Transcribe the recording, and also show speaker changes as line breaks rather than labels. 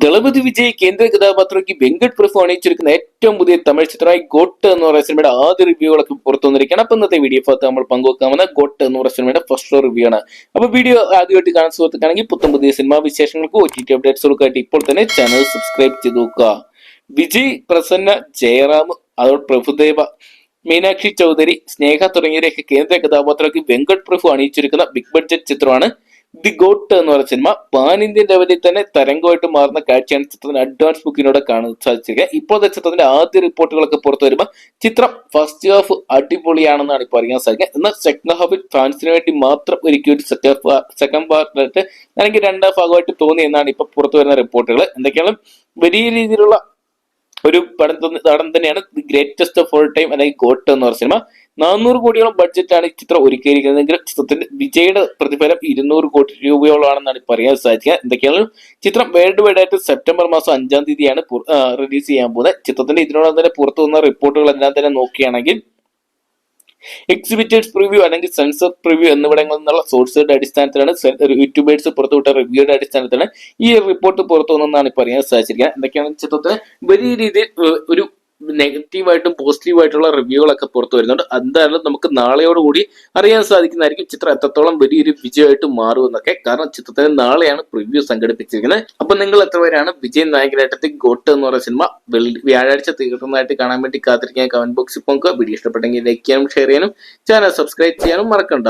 ദളപതി വിജയ് കേന്ദ്ര കഥാപാത്രമാക്കി വെങ്കട് പ്രഭു അണിയിച്ചിരിക്കുന്ന ഏറ്റവും പുതിയ തമിഴ് ചിത്രമായി ഗോട്ട് എന്ന് പറയുന്ന സിനിമയുടെ ആദ്യ റിവ്യൂകളൊക്കെ പുറത്തു വന്നിരിക്കുകയാണ്. അപ്പൊ ഇന്നത്തെ വീഡിയോ ഭാഗത്ത് നമ്മൾ പങ്കുവെക്കാവുന്ന ഗോട്ട് എന്ന് പറയുന്ന സിനിമയുടെ ഫസ്റ്റ് റിവ്യൂ ആണ്. അപ്പൊ വീഡിയോ ആദ്യമായിട്ട് കാണാൻ സുഹൃത്തുക്കാണെങ്കിൽ പുത്തം പുതിയ സിനിമാ വിശേഷങ്ങൾക്ക് ഒ ടി ടി അപ്ഡേറ്റ്സുകൾക്കായിട്ട് ഇപ്പോൾ തന്നെ ചാനൽ സബ്സ്ക്രൈബ് ചെയ്ത് നോക്കുക. വിജയ് പ്രസന്ന ജയറാം അതോട് പ്രഭുദേവ മീനാക്ഷി ചൗധരി സ്നേഹ തുടങ്ങിയവരെയൊക്കെ കേന്ദ്ര കഥാപാത്രമാക്കി വെങ്കട് പ്രഭു അണിയിച്ചിരിക്കുന്ന ബിഗ് ബഡ്ജറ്റ് ചിത്രമാണ്. ദി ഗോട്ട് എന്ന് പറയുന്ന സിനിമ പാൻ ഇന്ത്യൻ ലെവലിൽ തന്നെ തരംഗമായിട്ട് മാറുന്ന കാഴ്ചയാണ് ചിത്രത്തിന് അഡ്വാൻസ് ബുക്കിനോട് കാണാൻ സാധിച്ചത് ഇപ്പോഴത്തെ ചിത്രത്തിന്റെ ആദ്യ റിപ്പോർട്ടുകളൊക്കെ പുറത്തു വരുമ്പോൾ ചിത്രം ഫസ്റ്റ് ഹാഫ് അടിപൊളിയാണെന്നാണ് ഇപ്പോൾ അറിയാൻ സാധിക്കുക. എന്നാൽ സെക്കൻഡ് ഹാഫിൽ ഫാൻസിന് വേണ്ടി മാത്രം ഒരുക്കിയ ഒരു സെക്കൻഡ് സെക്കൻഡ് പാർട്ടായിട്ട് എനിക്ക് രണ്ടാം ഭാഗമായിട്ട് തോന്നി എന്നാണ് ഇപ്പൊ പുറത്തു വരുന്ന റിപ്പോർട്ടുകൾ എന്തൊക്കെയാണ് വലിയ രീതിയിലുള്ള ഒരു പടം നടൻ തന്നെയാണ് the greatest of all time അല്ലെങ്കിൽ ഗോട്ട് എന്ന് പറഞ്ഞ സിനിമ. നാനൂറ് കോടിയോളം ബഡ്ജറ്റാണ് ഈ ചിത്രം ഒരുക്കിയിരിക്കുന്നതെങ്കിൽ ചിത്രത്തിന്റെ വിജയുടെ പ്രതിഫലം ഇരുന്നൂറ് കോടി രൂപയോളമാണെന്നാണ് പറയാൻ സാധിക്കുക. എന്തൊക്കെയാണ്? ചിത്രം വേൾഡ് വൈഡ് ആയിട്ട് സെപ്റ്റംബർ മാസം അഞ്ചാം തീയതിയാണ് റിലീസ് ചെയ്യാൻ പോകുന്നത്. ചിത്രത്തിന്റെ ഇതിനോടൊപ്പം തന്നെ പുറത്തു വന്ന റിപ്പോർട്ടുകൾ എല്ലാം തന്നെ നോക്കുകയാണെങ്കിൽ എക്സിബിറ്റേഴ്സ് പ്രിവ്യൂ അല്ലെങ്കിൽ സെൻസർ പ്രിവ്യൂ എന്നിവിടങ്ങളിൽ നിന്നുള്ള സോഴ്സുകളുടെ അടിസ്ഥാനത്തിലാണ് യൂട്യൂബേഴ്സ് പുറത്തുവിട്ട റിവ്യൂയുടെ അടിസ്ഥാനത്തിലാണ് ഈ റിപ്പോർട്ട് പുറത്തു വന്നതെന്നാണ് പറയാൻ സാധിച്ചിരിക്കുന്നത്. എന്തൊക്കെയാണ് ചിത്രത്തിന് വലിയ രീതിയിൽ ഒരു നെഗറ്റീവായിട്ടും പോസിറ്റീവായിട്ടുള്ള റിവ്യൂകളൊക്കെ പുറത്തു വരുന്നുണ്ട്. എന്തായാലും നമുക്ക് നാളെയോടുകൂടി അറിയാൻ സാധിക്കുന്നതായിരിക്കും ചിത്രം എത്രത്തോളം വലിയൊരു വിജയമായിട്ട് മാറുമെന്നൊക്കെ. കാരണം ചിത്രത്തിന് നാളെയാണ് പ്രിവ്യൂ സംഘടിപ്പിച്ചിരിക്കുന്നത്. അപ്പൊ നിങ്ങൾ എത്ര പേരാണ് വിജയ് നായകനായിട്ട് ഗോട്ട് എന്ന് പറയുന്ന സിനിമ വ്യാഴാഴ്ച തീർന്നതായിട്ട് കാണാൻ വേണ്ടി കാത്തിരിക്കാൻ കമന്റ് ബോക്സിൽ പോകുക വീഡിയോ ഇഷ്ടപ്പെട്ടെങ്കിൽ ലൈക്ക് ചെയ്യാനും ഷെയർ ചെയ്യാനും ചാനൽ സബ്സ്ക്രൈബ് ചെയ്യാനും മറക്കണ്ട.